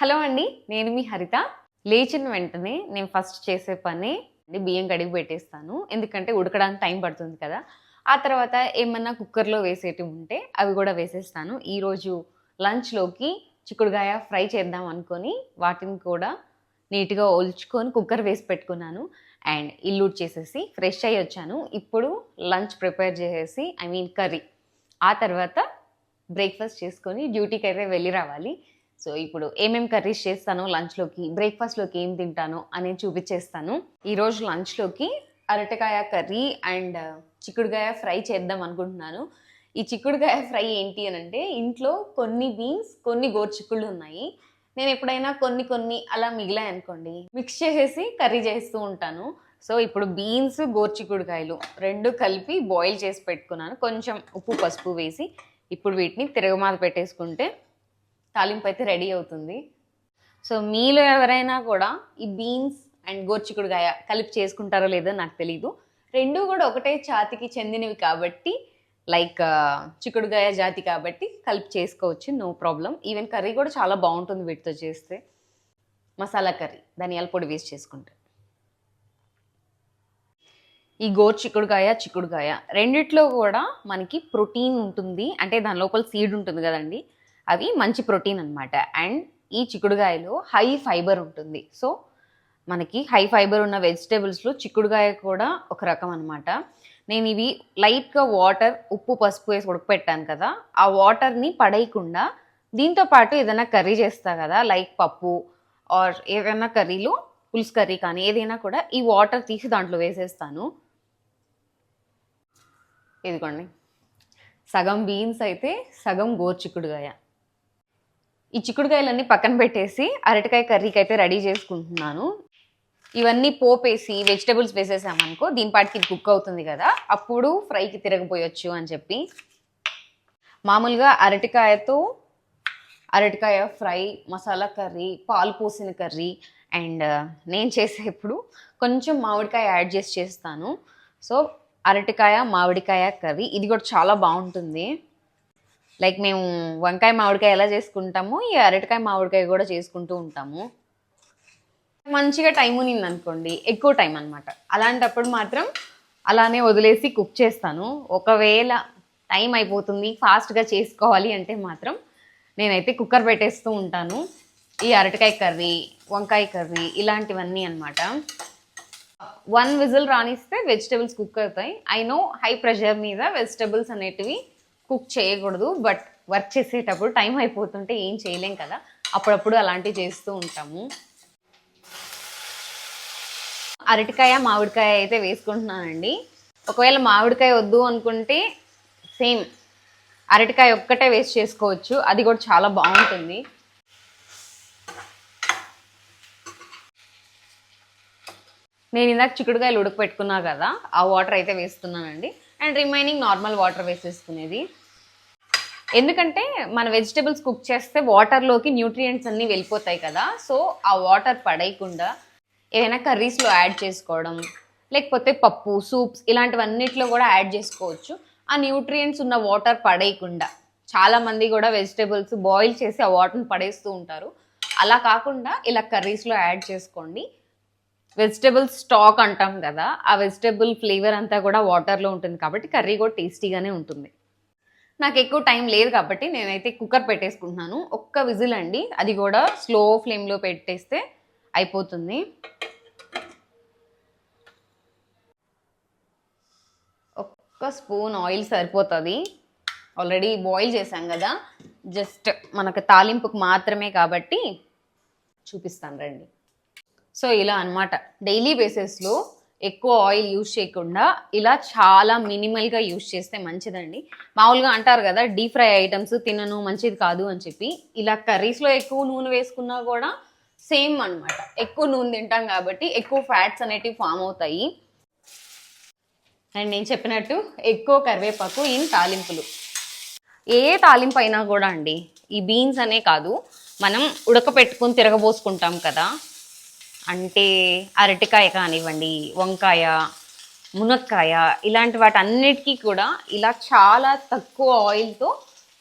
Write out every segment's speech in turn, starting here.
Hello అండి నేను మీ హరిత. లేచిన వెంటనే నేను ఫస్ట్ చేసే పని బియ్యం కడిగి పెట్టేస్తాను. ఎందుకంటే ఉడకడానికి టైం పడుతుంది కదా. ఆ తర్వాత ఏమన్నా కుక్కర్లో వేసేటివి ఉంటే అవి కూడా వేసేస్తాను. ఈరోజు లంచ్లోకి చిక్కుడుగాయ ఫ్రై చేద్దాం అనుకొని వాటిని కూడా నీట్గా ఒల్చుకొని కుక్కర్ వేసి పెట్టుకున్నాను. అండ్ ఇల్లు చేసేసి ఫ్రెష్ అయ్యి వచ్చాను. ఇప్పుడు లంచ్ ప్రిపేర్ చేసేసి ఐ మీన్ కర్రీ ఆ తర్వాత బ్రేక్ఫాస్ట్ చేసుకొని డ్యూటీకి అయితే వెళ్ళి రావాలి. సో ఇప్పుడు ఏమేం కర్రీస్ చేస్తానో? లంచ్లోకి బ్రేక్ఫాస్ట్లోకి ఏం తింటానో? అనేది చూపించేస్తాను. ఈరోజు లంచ్లోకి అరటికాయ కర్రీ అండ్ చిక్కుడుకాయ ఫ్రై చేద్దాం అనుకుంటున్నాను. ఈ చిక్కుడుకాయ ఫ్రై ఏంటి అని అంటే ఇంట్లో కొన్ని బీన్స్ కొన్ని గోర్చిక్కుళ్ళు ఉన్నాయి. నేను ఎప్పుడైనా కొన్ని కొన్ని అలా మిగిలాయి అనుకోండి మిక్స్ చేసేసి కర్రీ చేస్తూ ఉంటాను. సో ఇప్పుడు బీన్స్ గోర్చిక్కుడుకాయలు రెండు కలిపి బాయిల్ చేసి పెట్టుకున్నాను. కొంచెం ఉప్పు పసుపు వేసి ఇప్పుడు వీటిని తిరగమాత పెట్టేసుకుంటే తాలింపు అయితే రెడీ అవుతుంది. సో మీలో ఎవరైనా కూడా ఈ బీన్స్ అండ్ గోర్చికుడుగాయ కలిపి చేసుకుంటారో లేదో నాకు తెలీదు. రెండు కూడా ఒకటే జాతికి చెందినవి కాబట్టి లైక్ చిక్కుడుగాయ జాతి కాబట్టి కలిపి చేసుకోవచ్చు నో ప్రాబ్లం. ఈవెన్ కర్రీ కూడా చాలా బాగుంటుంది వీటితో చేస్తే. మసాలా కర్రీ ధనియాల పొడి వేసి చేసుకుంటే. ఈ గోరు చిక్కుడుకాయ చిక్కుడుకాయ రెండిట్లో కూడా మనకి ప్రోటీన్ ఉంటుంది. అంటే దాని లోపల సీడ్ ఉంటుంది కదండి. అవి మంచి ప్రోటీన్ అనమాట అండ్ ఈ చిక్కుడుకాయలో హై ఫైబర్ ఉంటుంది. సో మనకి హై ఫైబర్ ఉన్న వెజిటేబుల్స్లో చిక్కుడుకాయ కూడా ఒక రకం అనమాట నేను ఇవి లైట్గా వాటర్ ఉప్పు పసుపు వేసి ఉడకపెట్టాను కదా ఆ వాటర్ని పడేయకుండా దీంతో పాటు ఏదైనా కర్రీ చేస్తా కదా లైక్ పప్పు ఆర్ ఏదైనా కర్రీలో పులుసు కర్రీ కానీ ఏదైనా కూడా ఈ వాటర్ తీసి దాంట్లో వేసేస్తాను. ఇదిగోండి. సగం బీన్స్ అయితే సగం గోరు చిక్కుడుకాయ. ఈ చిక్కుడుకాయలన్నీ పక్కన పెట్టేసి అరటికాయ కర్రీకి అయితే రెడీ చేసుకుంటున్నాను. ఇవన్నీ పోపేసి వెజిటబుల్స్ వేసేసామనుకో దీని పాటికి ఇది కుక్ అవుతుంది కదా అప్పుడు ఫ్రైకి తిరగపోయొచ్చు అని చెప్పి. మామూలుగా అరటికాయతో అరటికాయ ఫ్రై మసాలా కర్రీ పాలు పోసిన కర్రీ అండ్ నేను చేసేప్పుడు కొంచెం మామిడికాయ యాడ్ చేసి చేస్తాను. సో అరటికాయ మామిడికాయ కర్రీ ఇది కూడా చాలా బాగుంటుంది. లైక్ మేము వంకాయ మామిడికాయ ఎలా చేసుకుంటాము ఈ అరటికాయ మామిడికాయ కూడా చేసుకుంటూ ఉంటాము. మంచిగా టైం ఉన్నింది అనుకోండి ఎక్కువ టైం అనమాట అలాంటప్పుడు మాత్రం అలానే వదిలేసి కుక్ చేస్తాను. ఒకవేళ టైం అయిపోతుంది ఫాస్ట్గా చేసుకోవాలి అంటే మాత్రం నేనైతే కుక్కర్ పెట్టేస్తూ ఉంటాను. ఈ అరటికాయ కర్రీ వంకాయ కర్రీ ఇలాంటివన్నీ అనమాట వన్ విజిల్ రానిస్తే వెజిటబుల్స్ కుక్ అవుతాయి. ఐ నో హై ప్రెషర్ మీద వెజిటేబుల్స్ అనేటివి కుక్ చేయకూడదు బట్ వర్క్ చేసేటప్పుడు టైం అయిపోతుంటే ఏం చేయలేం కదా. అప్పుడప్పుడు అలాంటివి చేస్తూ ఉంటాము. అరటికాయ మామిడికాయ అయితే వేసుకుంటున్నానండి. ఒకవేళ మామిడికాయ వద్దు అనుకుంటే సేమ్ అరటికాయ ఒక్కటే వేస్ట్ చేసుకోవచ్చు. అది కూడా చాలా బాగుంటుంది. నేను ఇందాక చిక్కుడుకాయలు ఉడకపెట్టుకున్నా కదా ఆ వాటర్ అయితే వేస్తున్నానండి. అండ్ రిమైనింగ్ నార్మల్ వాటర్ వేసేసుకునేది. ఎందుకంటే మన వెజిటబుల్స్ కుక్ చేస్తే వాటర్లోకి న్యూట్రియంట్స్ అన్నీ వెళ్ళిపోతాయి కదా. సో ఆ వాటర్ పడేయకుండా ఏదైనా కర్రీస్లో యాడ్ చేసుకోవడం లేకపోతే పప్పు సూప్స్ ఇలాంటివన్నిట్లో కూడా యాడ్ చేసుకోవచ్చు. ఆ న్యూట్రియంట్స్ ఉన్న వాటర్ పడేయకుండా చాలామంది కూడా వెజిటేబుల్స్ బాయిల్ చేసి ఆ వాటర్ని పడేస్తూ ఉంటారు. అలా కాకుండా ఇలా కర్రీస్లో యాడ్ చేసుకోండి. వెజిటేబుల్ స్టాక్ అంటాం కదా ఆ వెజిటేబుల్ ఫ్లేవర్ అంతా కూడా వాటర్లో ఉంటుంది కాబట్టి కర్రీ కూడా టేస్టీగానే ఉంటుంది. నాకు ఎక్కువ టైం లేదు కాబట్టి నేనైతే కుక్కర్ పెట్టేసుకుంటున్నాను. ఒక్క విజిల్ అండి అది కూడా స్లో ఫ్లేమ్లో పెట్టేస్తే అయిపోతుంది. ఒక్క స్పూన్ ఆయిల్ సరిపోతుంది. ఆల్రెడీ బాయిల్ చేశాం కదా జస్ట్ మనకు తాలింపుకు మాత్రమే కాబట్టి చూపిస్తాను రండి. సో ఇలా అన్నమాట. డైలీ బేసిస్లో ఎక్కువ ఆయిల్ యూజ్ చేయకుండా ఇలా చాలా మినిమల్గా యూజ్ చేస్తే మంచిదండి. మామూలుగా అంటారు కదా డీప్ ఫ్రై ఐటమ్స్ తినను మంచిది కాదు అని చెప్పి. ఇలా కర్రీస్లో ఎక్కువ నూనె వేసుకున్నా కూడా సేమ్ అన్నమాట. ఎక్కువ నూనె తింటాం కాబట్టి ఎక్కువ ఫ్యాట్స్ అనేటివి ఫామ్ అవుతాయి. అండ్ నేను చెప్పినట్టు ఎక్కువ కరివేపాకు ఇన్ తాలింపులు. ఏ తాలింపు అయినా కూడా అండి ఈ బీన్స్ అనే కాదు మనం ఉడకపెట్టుకుని తిరగబోసుకుంటాం కదా అంటే అరటికాయ కానివ్వండి వంకాయ మునక్కాయ ఇలాంటి వాటి అన్నిటికీ కూడా ఇలా చాలా తక్కువ ఆయిల్తో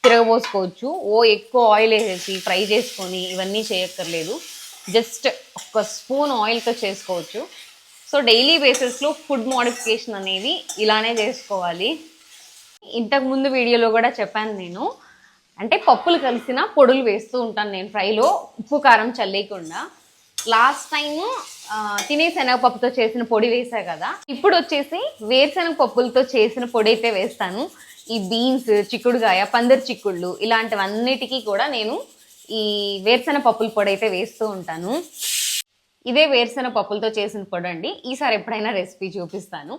తిరగబోసుకోవచ్చు. ఓ ఎక్కువ ఆయిల్ వేసేసి ఫ్రై చేసుకొని ఇవన్నీ చేయక్కర్లేదు. జస్ట్ ఒక స్పూన్ ఆయిల్తో చేసుకోవచ్చు. సో డైలీ బేసిస్లో ఫుడ్ మోడిఫికేషన్ అనేది ఇలానే చేసుకోవాలి. ఇంతకుముందు వీడియోలో కూడా చెప్పాను నేను. అంటే పప్పులు కలిసిన పొడులు వేస్తూ ఉంటాను నేను ఫ్రైలో. ఉప్పు కారం చల్లేయకుండా. లాస్ట్ టైము తినే శనగపప్పుతో చేసిన పొడి వేసా కదా. ఇప్పుడు వచ్చేసి వేరుశనగ పప్పులతో చేసిన పొడి అయితే వేస్తాను. ఈ బీన్స్ చిక్కుడుగాయ పందిరి చిక్కుళ్ళు ఇలాంటివన్నిటికీ కూడా నేను ఈ వేరుశనగ పప్పుల పొడి అయితే వేస్తూ ఉంటాను. ఇదే వేరుశనగ పప్పులతో చేసిన పొడి అండి. ఈసారి ఎప్పుడైనా రెసిపీ చూపిస్తాను.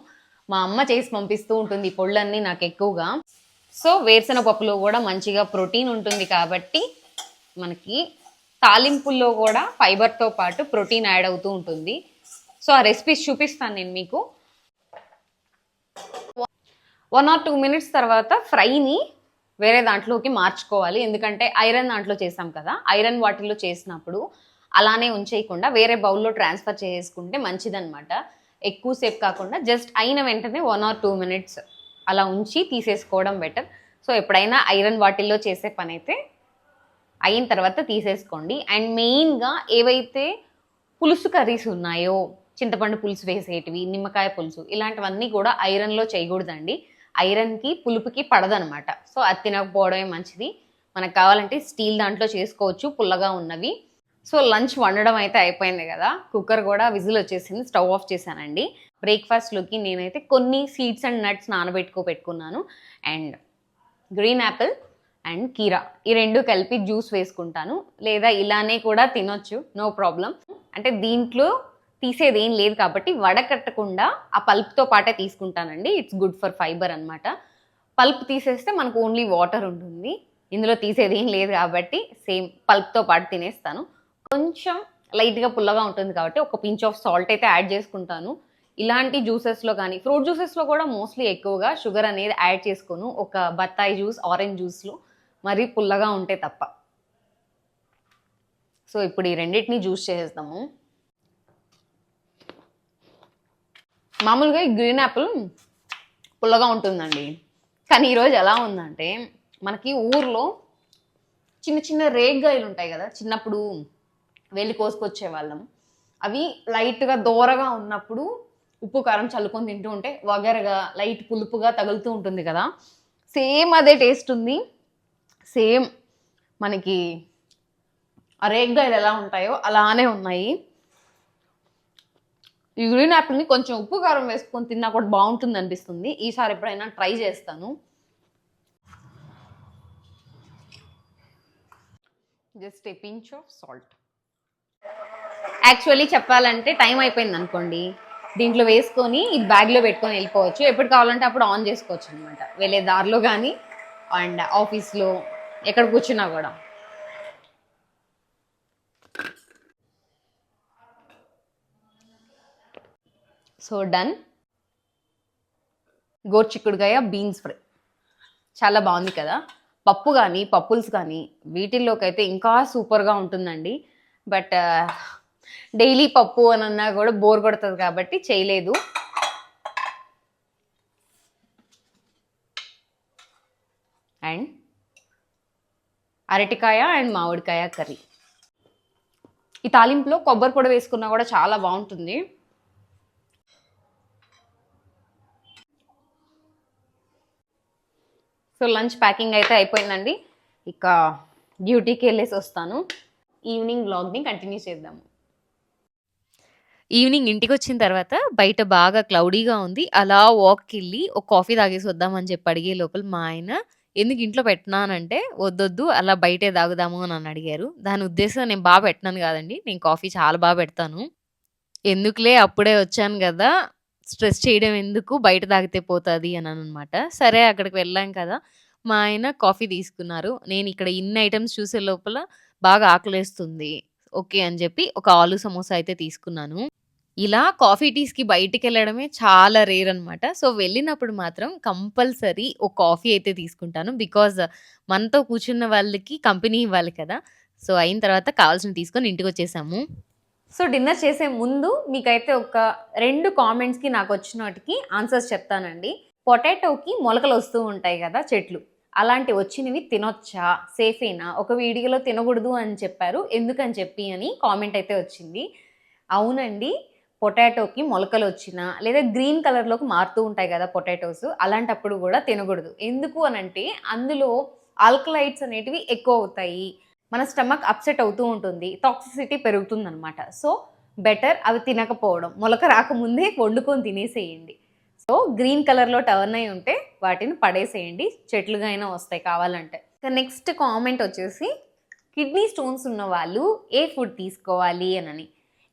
మా అమ్మ చేసి పంపిస్తూ ఉంటుంది ఈ పొళ్ళన్నీ నాకు ఎక్కువగా. సో వేరుశనగ పప్పులో కూడా మంచిగా ప్రోటీన్ ఉంటుంది కాబట్టి మనకి తాలింపుల్లో కూడా ఫైబర్తో పాటు ప్రోటీన్ యాడ్ అవుతూ ఉంటుంది. సో ఆ రెసిపీస్ చూపిస్తాను నేను మీకు. వన్ ఆర్ టూ మినిట్స్ తర్వాత ఫ్రైని వేరే దాంట్లోకి మార్చుకోవాలి. ఎందుకంటే ఐరన్ దాంట్లో చేసాం కదా. ఐరన్ వాటిల్లో చేసినప్పుడు అలానే ఉంచేయకుండా వేరే బౌల్లో ట్రాన్స్ఫర్ చేసుకుంటే మంచిదన్నమాట. ఎక్కువసేపు కాకుండా జస్ట్ అయిన వెంటనే వన్ ఆర్ టూ మినిట్స్ అలా ఉంచి తీసేసుకోవడం బెటర్. సో ఎప్పుడైనా ఐరన్ వాటిల్లో చేసే పని అయితే అయిన తర్వాత తీసేసుకోండి. అండ్ మెయిన్గా ఏవైతే పులుసు కర్రీస్ ఉన్నాయో చింతపండు పులుసు వేసేటివి నిమ్మకాయ పులుసు ఇలాంటివన్నీ కూడా ఐరన్లో చేయకూడదండి. ఐరన్కి పులుపుకి పడదనమాట. సో అది తినకపోవడమే మంచిది. మనకు కావాలంటే స్టీల్ దాంట్లో చేసుకోవచ్చు పుల్లగా ఉన్నవి. సో లంచ్ వండడం అయితే అయిపోయింది కదా. కుక్కర్ కూడా విజిల్ వచ్చేసింది స్టవ్ ఆఫ్ చేశానండి. బ్రేక్ఫాస్ట్లోకి నేనైతే కొన్ని సీడ్స్ అండ్ నట్స్ నానబెట్టుకో పెట్టుకున్నాను అండ్ గ్రీన్ యాపిల్ అండ్ కీరా. ఈ రెండు కలిపి జ్యూస్ వేసుకుంటాను. లేదా ఇలానే కూడా తినొచ్చు. No problem. అంటే దీంట్లో తీసేది ఏం లేదు కాబట్టి వడకట్టకుండా ఆ పల్ప్తో పాటే తీసుకుంటానండి. ఇట్స్ గుడ్ ఫర్ ఫైబర్ అన్నమాట. పల్ప్ తీసేస్తే మనకు ఓన్లీ వాటర్ ఉంటుంది. ఇందులో తీసేది ఏం లేదు కాబట్టి సేమ్ పల్ప్తో పాటు తినేస్తాను. కొంచెం లైట్గా పుల్లగా ఉంటుంది కాబట్టి ఒక పించ్ ఆఫ్ సాల్ట్ అయితే యాడ్ చేసుకుంటాను. ఇలాంటి జ్యూసెస్లో కానీ ఫ్రూట్ జ్యూసెస్లో కూడా మోస్ట్లీ ఎక్కువగా షుగర్ అనేది యాడ్ చేసుకోను. ఒక బత్తాయి జ్యూస్ ఆరెంజ్ జ్యూస్లో మరీ పుల్లగా ఉంటే తప్ప. సో ఇప్పుడు ఈ రెండింటిని జ్యూస్ చేసేద్దాము. మామూలుగా ఈ గ్రీన్ యాపిల్ పుల్లగా ఉంటుందండి. కానీ ఈరోజు ఎలా ఉందంటే మనకి ఊర్లో చిన్న చిన్న రేగ్గాయలు ఉంటాయి కదా చిన్నప్పుడు వెళ్ళి కోసుకొచ్చే వాళ్ళం అవి లైట్గా దోరగా ఉన్నప్పుడు ఉప్పు కారం చల్లుకొని తింటూ ఉంటే వగరగా లైట్ పులుపుగా తగులుతూ ఉంటుంది కదా. సేమ్ అదే టేస్ట్ ఉంది. సేమ్ మనకి అరేగ్గాయలు ఎలా ఉంటాయో అలానే ఉన్నాయి. ఈ గ్రీన్ యాపిల్ని కొంచెం ఉప్పు కారం వేసుకొని తిన్నా కూడా బాగుంటుంది అనిపిస్తుంది. ఈసారి ఎప్పుడైనా ట్రై చేస్తాను. Just a pinch of salt. Actually చెప్పాలంటే టైం అయిపోయింది అనుకోండి. దీంట్లో వేసుకొని ఇది బ్యాగ్లో పెట్టుకొని వెళ్ళిపోవచ్చు. ఎప్పుడు కావాలంటే అప్పుడు ఆన్ చేసుకోవచ్చు అనమాట వెళ్ళే దారిలో కానీ అండ్ ఆఫీస్లో ఎక్కడ కూర్చున్నా కూడా. So done. గోర్చిక్కుడుగాయ beans fry. చాలా బాగుంది కదా. పప్పు కానీ పప్పుల్స్ కానీ వీటిల్లోకి అయితే ఇంకా సూపర్గా ఉంటుందండి. బట్ డైలీ పప్పు అని అన్నా కూడా బోర్ కొడుతుంది కాబట్టి చేయలేదు. అండ్ అరటికాయ అండ్ మామిడికాయ కర్రీ. ఈ తాలింపులో కొబ్బరి పొడి వేసుకున్నా కూడా చాలా బాగుంటుంది. సో లంచ్ ప్యాకింగ్ అయితే అయిపోయిందండి. ఇక డ్యూటీకి వెళ్ళేసి వస్తాను. ఈవినింగ్ బ్లాగ్ని కంటిన్యూ చేద్దాము ఈవినింగ్ ఇంటికి వచ్చిన తర్వాత బయట బాగా క్లౌడీగా ఉంది. అలా వాక్కి వెళ్ళి ఒక కాఫీ తాగేసి వద్దామని చెప్పి అడిగే లోపల మా ఆయన ఎందుకు ఇంట్లో పెట్టినానంటే వద్దొద్దు అలా బయటే తాగుదాము అని నన్ను అడిగారు. దాని ఉద్దేశం నేను బాగా పెట్టినాను కాదండి. నేను కాఫీ చాలా బాగా పెడతాను. ఎందుకులే అప్పుడే వచ్చాను కదా స్ట్రెస్ చేయడం ఎందుకు? బయట తాగితే పోతుంది అని అనమాట సరే అక్కడికి వెళ్ళాం కదా. మా ఆయన కాఫీ తీసుకున్నారు. నేను ఇక్కడ ఇన్ని ఐటమ్స్ చూసే లోపల బాగా ఆకలేస్తుంది. ఓకే అని చెప్పి ఒక ఆలు సమోసా అయితే తీసుకున్నాను. ఇలా కాఫీ టీస్కి బయటికి వెళ్ళడమే చాలా రేర్ అనమాట సో వెళ్ళినప్పుడు మాత్రం కంపల్సరీ ఒక కాఫీ అయితే తీసుకుంటాను. బికాజ్ మనతో కూర్చున్న వాళ్ళకి కంపెనీ ఇవ్వాలి కదా. సో అయిన తర్వాత కావాల్సిన తీసుకొని ఇంటికి వచ్చేసాము సో డిన్నర్ చేసే ముందు మీకైతే ఒక రెండు కామెంట్స్కి నాకు వచ్చిన వాటికి ఆన్సర్స్ చెప్తానండి. పొటాటోకి మొలకలు వస్తూ ఉంటాయి కదా చెట్లు. అలాంటి వచ్చినవి తినొచ్చా? సేఫేనా? ఒక వీడియోలో తినకూడదు అని చెప్పారు. ఎందుకని చెప్పి అని కామెంట్ అయితే వచ్చింది. అవునండి. పొటాటోకి మొలకలు వచ్చినా లేదా గ్రీన్ కలర్లోకి మారుతూ ఉంటాయి కదా పొటాటోస్ అలాంటప్పుడు కూడా తినకూడదు. ఎందుకు అని అంటే అందులో ఆల్కలైట్స్ అనేటివి ఎక్కువ అవుతాయి. మన స్టమక్ అప్సెట్ అవుతూ ఉంటుంది. టాక్సిసిటీ పెరుగుతుందనమాట సో బెటర్ అవి తినకపోవడం. మొలక రాకముందే వండుకొని తినేసేయండి. సో గ్రీన్ కలర్లో టర్న్ అయి ఉంటే వాటిని పడేసేయండి. చెట్లుగా అయినా వస్తాయి కావాలంటే. నెక్స్ట్ కామెంట్ వచ్చేసి కిడ్నీ స్టోన్స్ ఉన్న వాళ్ళు ఏ ఫుడ్ తీసుకోవాలి అనని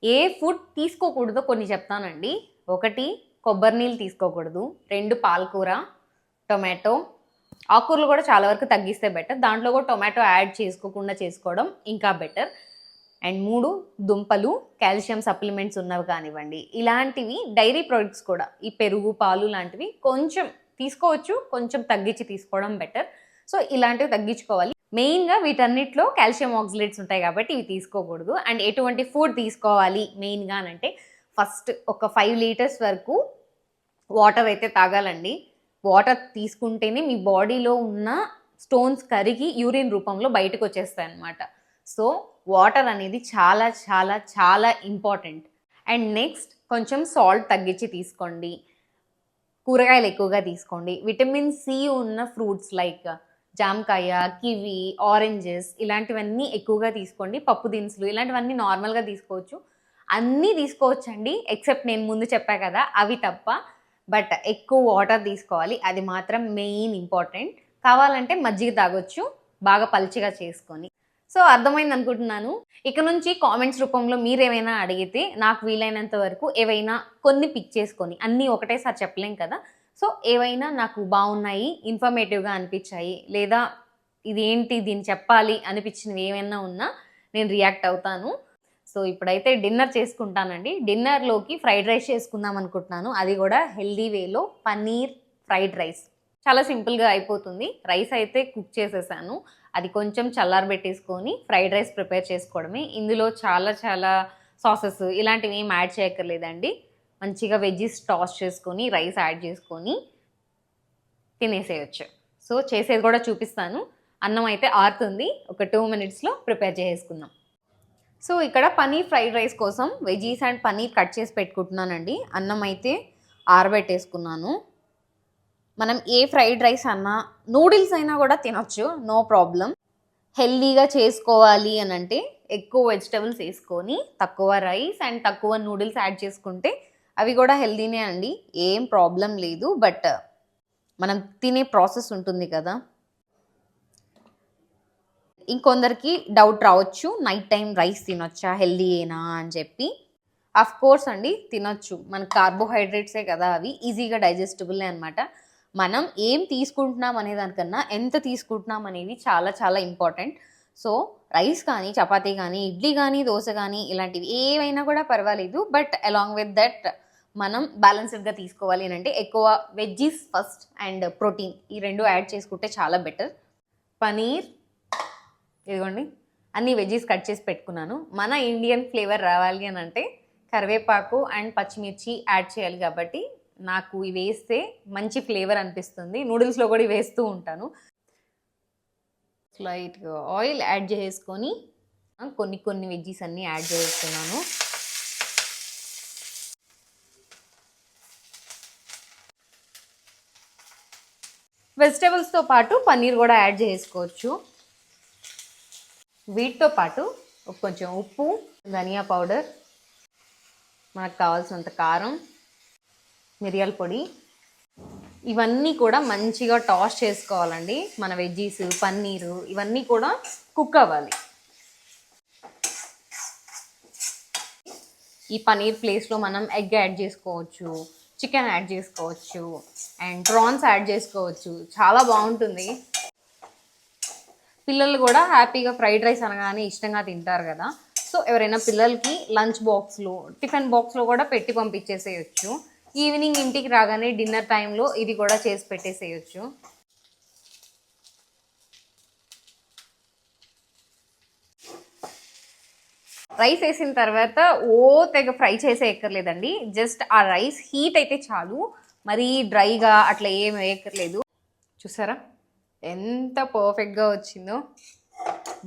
ఏ ఫుడ్ తీసుకోకూడదో కొన్ని చెప్తానండి. ఒకటి కొబ్బరి నీళ్ళు తీసుకోకూడదు. రెండు పాలకూర టొమాటో. ఆకుకూరలు కూడా చాలా వరకు తగ్గిస్తే బెటర్. దాంట్లో కూడా టొమాటో యాడ్ చేసుకోకుండా చేసుకోవడం ఇంకా బెటర్. అండ్ మూడు దుంపలు కాల్షియం సప్లిమెంట్స్ ఉన్నవి కానివ్వండి. ఇలాంటివి డైరీ ప్రొడక్ట్స్ కూడా ఈ పెరుగు పాలు లాంటివి కొంచెం తీసుకోవచ్చు కొంచెం తగ్గించి తీసుకోవడం బెటర్. సో ఇలాంటివి తగ్గించుకోవాలి. మెయిన్గా వీటన్నిటిలో కాల్షియం ఆక్సిలేట్స్ ఉంటాయి కాబట్టి ఇవి తీసుకోకూడదు. అండ్ ఎటువంటి ఫుడ్ తీసుకోవాలి మెయిన్గా అంటే ఫస్ట్ ఒక ఫైవ్ లీటర్స్ వరకు వాటర్ అయితే తాగాలండి. వాటర్ తీసుకుంటేనే మీ బాడీలో ఉన్న స్టోన్స్ కరిగి యూరిన్ రూపంలో బయటకు వచ్చేస్తాయి అన్నమాట. సో వాటర్ అనేది చాలా చాలా చాలా ఇంపార్టెంట్. అండ్ నెక్స్ట్ కొంచెం సాల్ట్ తగ్గించి తీసుకోండి. కూరగాయలు ఎక్కువగా తీసుకోండి. విటమిన్ సి ఉన్న ఫ్రూట్స్ లైక్ జామకాయ కివి ఆరెంజెస్ ఇలాంటివన్నీ ఎక్కువగా తీసుకోండి. పప్పు దినుసులు ఇలాంటివన్నీ నార్మల్గా తీసుకోవచ్చు. అన్నీ తీసుకోవచ్చండి ఎక్సెప్ట్ నేను ముందు చెప్పా కదా అవి తప్ప. బట్ ఎక్కువ వాటర్ తీసుకోవాలి అది మాత్రం మెయిన్ ఇంపార్టెంట్ కావాలంటే మజ్జిగ తాగొచ్చు బాగా పల్చిగా చేసుకొని. సో అర్థమైంది అనుకుంటున్నాను? ఇక నుంచి కామెంట్స్ రూపంలో మీరు అడిగితే నాకు వీలైనంత వరకు ఏవైనా కొన్ని పిక్ చేసుకొని అన్నీ ఒకటేసారి చెప్పలేం కదా. సో ఏవైనా నాకు బాగున్నాయి ఇన్ఫర్మేటివ్గా అనిపించాయి లేదా ఇది ఏంటి దీన్ని చెప్పాలి అనిపించినవి ఏమైనా ఉన్నా నేను రియాక్ట్ అవుతాను. సో ఇప్పుడైతే డిన్నర్ చేసుకుంటానండి. డిన్నర్లోకి ఫ్రైడ్ రైస్ చేసుకుందాం అనుకుంటున్నాను. అది కూడా హెల్దీ వేలో పన్నీర్ ఫ్రైడ్ రైస్ చాలా సింపుల్గా అయిపోతుంది. రైస్ అయితే కుక్ చేసేసాను. అది కొంచెం చల్లారబెట్టేసుకొని ఫ్రైడ్ రైస్ ప్రిపేర్ చేసుకోవడమే. ఇందులో చాలా చాలా సాసెస్ ఇలాంటివి ఏం యాడ్ చేయక్కర్లేదండి. మంచిగా వెజ్జీస్ టాస్ చేసుకొని రైస్ యాడ్ చేసుకొని తినేసేయచ్చు. సో చేసేది కూడా చూపిస్తాను. అన్నం అయితే ఆరుతుంది. ఒక టూ మినిట్స్లో ప్రిపేర్ చేసుకుందాం సో ఇక్కడ పన్నీర్ ఫ్రైడ్ రైస్ కోసం వెజీస్ అండ్ పన్నీర్ కట్ చేసి పెట్టుకుంటున్నానండి. అన్నం అయితే ఆరబెట్టేసుకున్నాను. మనం ఏ ఫ్రైడ్ రైస్ అన్నా నూడిల్స్ అయినా కూడా తినొచ్చు. No problem. హెల్దీగా చేసుకోవాలి అని అంటే ఎక్కువ వెజిటబుల్స్ వేసుకొని తక్కువ రైస్ అండ్ తక్కువ నూడిల్స్ యాడ్ చేసుకుంటే అవి కూడా హెల్దీనే అండి ఏం ప్రాబ్లం లేదు బట్ మనం తినే ప్రాసెస్ ఉంటుంది కదా. ఇంకొందరికి డౌట్ రావచ్చు నైట్ టైం రైస్ తినొచ్చా హెల్దీయేనా అని చెప్పి. అఫ్ కోర్స్ అండి తినొచ్చు. మన కార్బోహైడ్రేట్సే కదా అవి ఈజీగా డైజెస్టబుల్లే అనమాట మనం ఏం తీసుకుంటున్నాం అనే దానికన్నా ఎంత తీసుకుంటున్నాం అనేది చాలా చాలా ఇంపార్టెంట్. సో రైస్ కానీ చపాతీ కానీ ఇడ్లీ కానీ దోశ కానీ ఇలాంటివి ఏవైనా కూడా పర్వాలేదు బట్ అలాంగ్ విత్ దట్ మనం బ్యాలెన్స్డ్గా తీసుకోవాలి అని అంటే ఎక్కువ వెజ్జీస్ ఫస్ట్ అండ్ ప్రోటీన్ ఈ రెండు యాడ్ చేసుకుంటే చాలా బెటర్ పనీర్ ఇదిగోండి అన్ని వెజ్జీస్ కట్ చేసి పెట్టుకున్నాను. మన ఇండియన్ ఫ్లేవర్ రావాలి అని అంటే కరివేపాకు అండ్ పచ్చిమిర్చి యాడ్ చేయాలి కాబట్టి నాకు ఇవి వేస్తే మంచి ఫ్లేవర్ అనిపిస్తుంది. నూడిల్స్లో కూడా ఇవి వేస్తూ ఉంటాను. లైట్గా ఆయిల్ యాడ్ చేసుకొని కొన్ని కొన్ని వెజ్జీస్ అన్నీ యాడ్ చేస్తున్నాను వెజిటేబుల్స్తో పాటు పన్నీర్ కూడా యాడ్ చేసుకోవచ్చు. వీటితో పాటు కొంచెం ఉప్పు ధనియా పౌడర్ మనకు కావాల్సినంత కారం మిరియాల పొడి. ఇవన్నీ కూడా మంచిగా టాస్ చేసుకోవాలండి. మన వెజ్జీస్ పన్నీరు ఇవన్నీ కూడా కుక్ అవ్వాలి. ఈ పన్నీర్ ప్లేస్లో మనం ఎగ్ యాడ్ చేసుకోవచ్చు. చికెన్ యాడ్ చేసుకోవచ్చు అండ్ ప్రాన్స్ యాడ్ చేసుకోవచ్చు. చాలా బాగుంటుంది. పిల్లలు కూడా హ్యాపీగా ఫ్రైడ్ రైస్ అనగానే ఇష్టంగా తింటారు కదా. సో ఎవరైనా పిల్లలకి లంచ్ బాక్స్లో టిఫిన్ బాక్స్లో కూడా పెట్టి పంపించేసేయచ్చు. ఈవినింగ్ ఇంటికి రాగానే డిన్నర్ టైంలో ఇది కూడా చేసి పెట్టేసేయచ్చు. రైస్ వేసిన తర్వాత ఓ తెగ ఫ్రై చేసే ఎక్కర్లేదండి జస్ట్ ఆ రైస్ హీట్ అయితే చాలు. మరీ డ్రైగా అట్లా ఏం వేయక్కర్లేదు. చూసారా? ఎంత పర్ఫెక్ట్గా వచ్చిందో.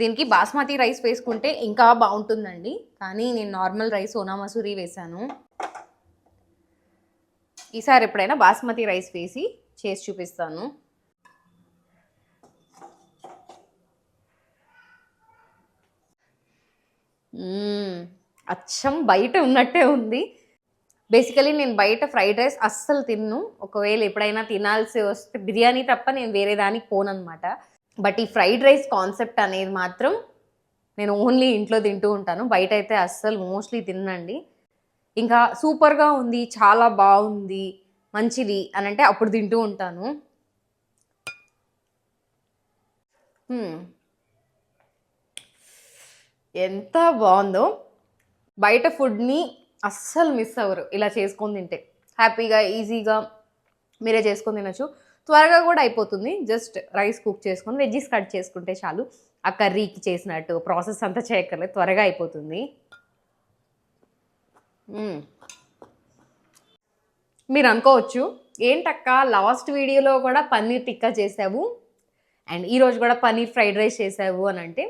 దీనికి బాస్మతి రైస్ వేసుకుంటే ఇంకా బాగుంటుందండి. కానీ నేను నార్మల్ రైస్ సోనా మసూరి వేశాను ఈసారి ఎప్పుడైనా బాస్మతి రైస్ వేసి చేసి చూపిస్తాను. అచ్చం బయట ఉన్నట్టే ఉంది. బేసికలీ నేను బయట ఫ్రైడ్ రైస్ అస్సలు తిన్ను. ఒకవేళ ఎప్పుడైనా తినాల్సి వస్తే బిర్యానీ తప్ప నేను వేరే దానికి పోనన్నమాట. బట్ ఈ ఫ్రైడ్ రైస్ కాన్సెప్ట్ అనేది మాత్రం నేను ఓన్లీ ఇంట్లో తింటూ ఉంటాను. బయట అయితే అస్సలు మోస్ట్లీ తినండి ఇంకా సూపర్గా ఉంది చాలా బాగుంది మంచిది అని అంటే అప్పుడు తింటూ ఉంటాను. ఎంత బాగుందో. బయట ఫుడ్ని అస్సలు మిస్ అవ్వరు. ఇలా చేసుకొని తింటే. హ్యాపీగా ఈజీగా మీరే చేసుకొని తినచ్చు. త్వరగా కూడా అయిపోతుంది. జస్ట్ రైస్ కుక్ చేసుకొని వెజ్జీస్ కట్ చేసుకుంటే చాలు. ఆ కర్రీకి చేసినట్టు ప్రాసెస్ అంతా చేయక్కర్లేదు. త్వరగా అయిపోతుంది. మీరు అనుకోవచ్చు ఏంటక్క లాస్ట్ వీడియోలో కూడా పన్నీర్ టిక్కా చేసావు? అండ్ ఈరోజు కూడా పన్నీర్ ఫ్రైడ్ రైస్ చేసావు అని అంటే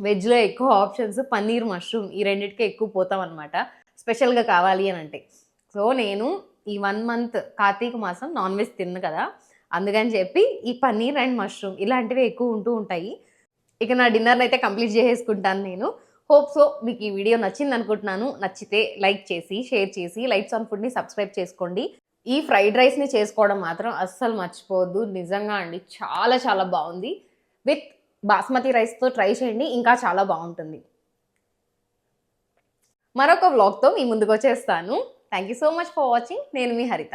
వెజ్లో ఎక్కువ ఆప్షన్స్ పన్నీర్ మష్రూమ్ ఈ రెండింటికి ఎక్కువ పోతాం అనమాట స్పెషల్గా కావాలి అని అంటే. సో నేను ఈ వన్ మంత్ కార్తీక మాసం నాన్ వెజ్ తిన్ను కదా. అందుకని చెప్పి ఈ పన్నీర్ అండ్ మష్రూమ్ ఇలాంటివి ఎక్కువ ఉంటూ ఉంటాయి. ఇక నా డిన్నర్ని అయితే కంప్లీట్ చేసేసుకుంటాను నేను. హోప్ సో మీకు ఈ వీడియో నచ్చింది అనుకుంటున్నాను. నచ్చితే లైక్ చేసి షేర్ చేసి లైట్స్ ఆన్ ఫుడ్ని సబ్స్క్రైబ్ చేసుకోండి. ఈ ఫ్రైడ్ రైస్ని చేసుకోవడం మాత్రం అస్సలు మర్చిపోవద్దు. నిజంగా అండి చాలా చాలా బాగుంది. విత్ బాస్మతి రైస్తో ట్రై చేయండి ఇంకా చాలా బాగుంటుంది. మరొక వ్లాగ్తో మీ ముందుకు వచ్చేస్తాను thank you so much for watching నేను మీ హరిత.